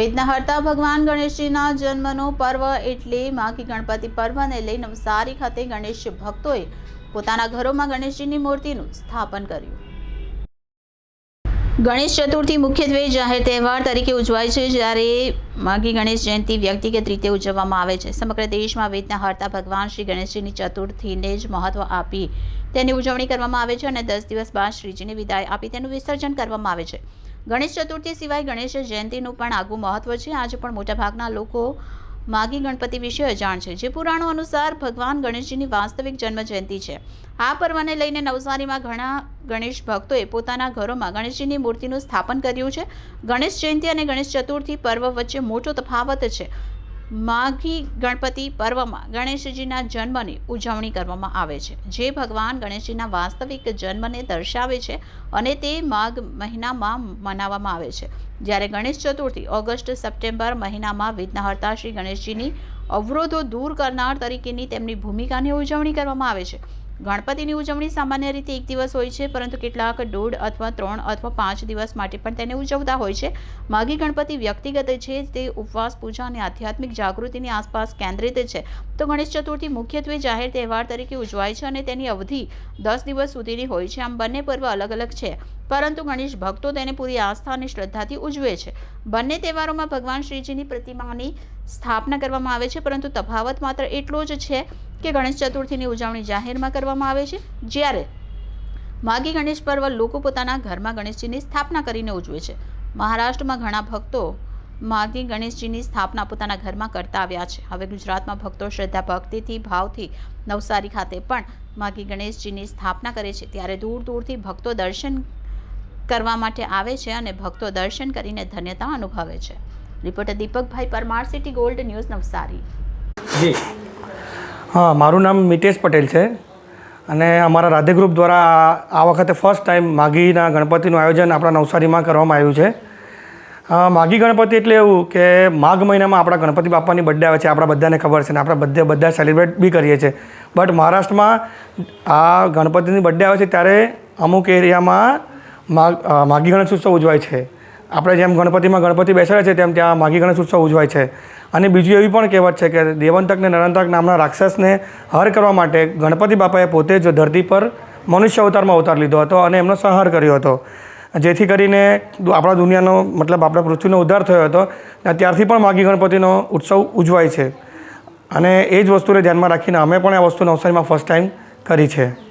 વેદનાહર્તા ભગવાન ગણેશજીના જન્મનો પર્વ એટલે માઘી ગણપતિ પર્વને લઈ નવસારી ખાતે ગણેશ ભક્તોએ પોતાના ઘરોમાં ગણેશજીની મૂર્તિનું સ્થાપન કર્યું. ગણેશ ચતુર્થી મુખ્યત્વે જાહેર તહેવાર તરીકે ઉજવાય છે, જ્યારે માઘી ગણેશ જયંતિ વ્યક્તિગત રીતે ઉજવવામાં આવે છે. સમગ્ર દેશમાં વેદના હરતા ભગવાન શ્રી ગણેશજીની ચતુર્થીને જ મહત્વ આપી તેની ઉજવણી કરવામાં આવે છે અને દસ દિવસ બાદ શ્રીજીને વિદાય આપી તેનું વિસર્જન કરવામાં આવે છે. ગણેશ ચતુર્થી સિવાય ગણેશ જયંતિનું પણ આગવું મહત્વ છે. આજે પણ મોટાભાગના લોકો માગી ગણપતિ વિશે અજાણ છે, જે પુરાણો અનુસાર ભગવાન ગણેશજીની વાસ્તવિક જન્મ જયંતિ છે. આ પર્વને લઈને નવસારીમાં ઘણા ગણેશ ભક્તોએ પોતાના ઘરોમાં ગણેશજીની મૂર્તિનું સ્થાપન કર્યું છે. ગણેશ જયંતિ અને ગણેશ ચતુર્થી પર્વ વચ્ચે મોટો તફાવત છે. માઘી ગણપતિ પર્વમાં ગણેશજીના જન્મની ઉજવણી કરવામાં આવે છે. જે ભગવાન ગણેશજીના વાસ્તવિક જન્મને દર્શાવે છે અને તે માઘ મહિનામાં મનાવવામાં આવે છે. જ્યારે ગણેશ ચતુર્થી ઓગસ્ટ સપ્ટેમ્બર મહિનામાં વિઘ્નહર્તા શ્રી ગણેશજીની અવરોધો દૂર કરનાર તરીકેની તેમની ભૂમિકાની ઉજવણી કરવામાં આવે છે. ગણપતિની ઉજવણી સામાન્ય રીતે એક દિવસ હોય છે, પરંતુ કેટલાક દોઢ અથવા ત્રણ અથવા પાંચ દિવસ માટે પણ તેને ઉજવતા હોય છે. માઘી ગણપતિ વ્યક્તિગત છે, તે ઉપવાસ, પૂજા અને આધ્યાત્મિક જાગૃતિની આસપાસ કેન્દ્રિત છે. તો ગણેશ ચતુર્થી મુખ્યત્વે જાહેર તહેવાર તરીકે ઉજવાય છે અને તેની અવધિ દસ દિવસ સુધીની હોય છે. આમ બંને પર્વ અલગ અલગ છે, પરંતુ ગણેશ ભક્તો તેને પૂરી આસ્થા અને શ્રદ્ધાથી ઉજવે છે. બંને તહેવારોમાં ભગવાન શ્રીજીની પ્રતિમાની સ્થાપના કરવામાં આવે છે, પરંતુ તફાવત માત્ર એટલો જ છે કે ગણેશ ચતુર્થીની ઉજવણી જાહેરમાં કરવામાં આવે છે. જ્યારે માઘી ગણેશ પર્વ લોકો પોતાના ઘરમાં ગણેશજીની સ્થાપના કરીને ઉજવે છે. મહારાષ્ટ્રમાં ઘણા ભક્તો માઘી ગણેશજીની સ્થાપના પોતાના ઘરમાં કરતા આવ્યા છે. હવે ગુજરાતમાં ભક્તો શ્રદ્ધા, ભક્તિથી, ભાવથી નવસારી ખાતે પણ માઘી ગણેશજીની સ્થાપના કરે છે. ત્યારે દૂર દૂરથી ભક્તો દર્શન કરવા માટે આવે છે અને ભક્તો દર્શન કરીને ધન્યતા અનુભવે છે. રિપોર્ટર દીપકભાઈ Parmar, city gold news, Navsari. જી. હા, મારું નામ મિતેશ પટેલ છે અને અમારા રાધે ગ્રુપ દ્વારા આ- વખતે ફર્સ્ટ ટાઈમ માઘીના ગણપતિનું આયોજન આપણા નવસારીમાં કરવામાં આવ્યું છે. માઘી ગણપતિ એટલે એવું કે માઘ મહિનામાં આપણા ગણપતિ બાપાની બર્થડે આવે છે, આપણા બધાને ખબર છે ને આપણે બધે બધા સેલિબ્રેટ બી કરીએ છીએ. બટ મહારાષ્ટ્રમાં આ ગણપતિની બર્થડે આવે છે ત્યારે અમુક એરિયામાં માઘી ગણેશ ઉત્સવ ઉજવાય છે. આપણે જેમ ગણપતિમાં ગણપતિ બેસાડે છે, તેમ ત્યાં માઘી ગણેશ ઉત્સવ ઉજવાય છે. અને બીજું એવી પણ કહેવત છે કે દેવંતક ને નરંતક નામના રાક્ષસને હર કરવા માટે ગણપતિ બાપાએ પોતે જ ધરતી પર મનુષ્ય અવતારમાં અવતાર લીધો હતો અને એમનો સંહાર કર્યો હતો. જેથી કરીને આપણા દુનિયાનો મતલબ આપણા પૃથ્વીનો ઉદ્ધાર થયો હતો. અને ત્યારથી પણ માઘી ગણપતિનો ઉત્સવ ઉજવાય છે. અને એ જ વસ્તુને ધ્યાનમાં રાખીને અમે પણ આ વસ્તુ નવસારીમાં ફર્સ્ટ ટાઈમ કરી છે.